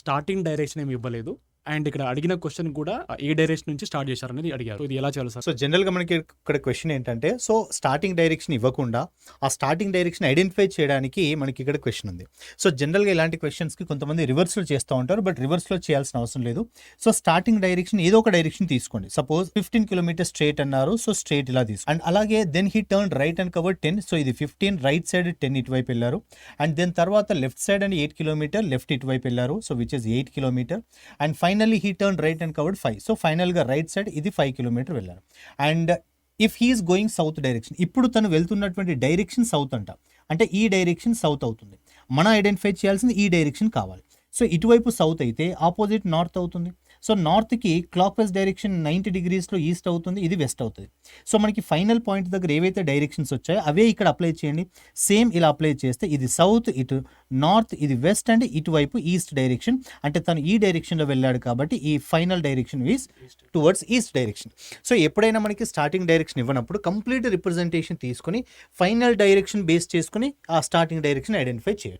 Starting direction ఏమి ఇవ్వలేదు. And ఇక్కడ అడిగిన క్వశ్చన్ కూడా ఏ డైరెక్షన్ నుంచి స్టార్ట్ చేశారు అనేది అడిగారు ఇది ఎలా చేయాలి సార్? సో జనరల్గా మనకి ఇక్కడ క్వశ్చన్ ఏంటంటే సో స్టార్టింగ్ డైరెక్షన్ ఇవ్వకుండా ఆ స్టార్టింగ్ డైరెక్షన్ ఐడెంటిఫై చేయడానికి మనకి ఇక్కడ క్వశ్చన్ ఉంది. సో జనరల్గా ఇలాంటి క్వశ్చన్స్కి కొంతమంది రివర్స్లు చేస్తూ ఉంటారు బట్ రివర్స్లో చేయాల్సిన అవసరం లేదు. సో స్టార్టింగ్ డైరెక్షన్ ఏదో ఒక డైరెక్షన్ తీసుకోండి. సపోజ్ ఫిఫ్టీన్ కిలోమీటర్ స్ట్రేట్ అన్నారు సో స్ట్రేట్ ఇలా తీసుకో. అండ్ అలాగే then he turn right and cover ten so ఇది ఫిఫ్టీన్ రైట్ సైడ్ టెన్ ఇటువైపు వెళ్ళారు. అండ్ దెన్ తర్వాత left side and eight kilometre left ఇటువైపు వెళ్ళారు so which is eight kilometre and fine finally he turn right and covered five so ఫైనల్గా right side ఇది five kilometre వెళ్ళారు. And if he's going south direction ఇప్పుడు తను వెళ్తున్నటువంటి direction south అంట. అంటే ఈ డైరెక్షన్ సౌత్ అవుతుంది. మనం ఐడెంటిఫై చేయాల్సింది ఈ డైరెక్షన్ కావాలి. సో ఇటువైపు సౌత్ అయితే ఆపోజిట్ నార్త్ అవుతుంది. సో నార్త్కి క్లాక్ వైజ్ డైరెక్షన్ నైంటీ డిగ్రీస్లో ఈస్ట్ అవుతుంది ఇది వెస్ట్ అవుతుంది. సో మనకి ఫైనల్ పాయింట్ దగ్గర ఏవైతే డైరెక్షన్స్ వచ్చాయో అవే ఇక్కడ అప్లై చేయండి. సేమ్ ఇలా అప్లై చేస్తే ఇది సౌత్ ఇటు నార్త్ ఇది వెస్ట్ అండ్ ఇటువైపు ఈస్ట్ డైరెక్షన్. అంటే తను ఈ డైరెక్షన్లో వెళ్ళాడు కాబట్టి ఈ final direction is towards east direction. So ఎప్పుడైనా మనకి స్టార్టింగ్ డైరెక్షన్ ఇవ్వనప్పుడు కంప్లీట్ రిప్రజెంటేషన్ తీసుకొని ఫైనల్ డైరెక్షన్ బేస్ చేసుకుని ఆ స్టార్టింగ్ డైరెక్షన్ ఐడెంటిఫై చేయొచ్చు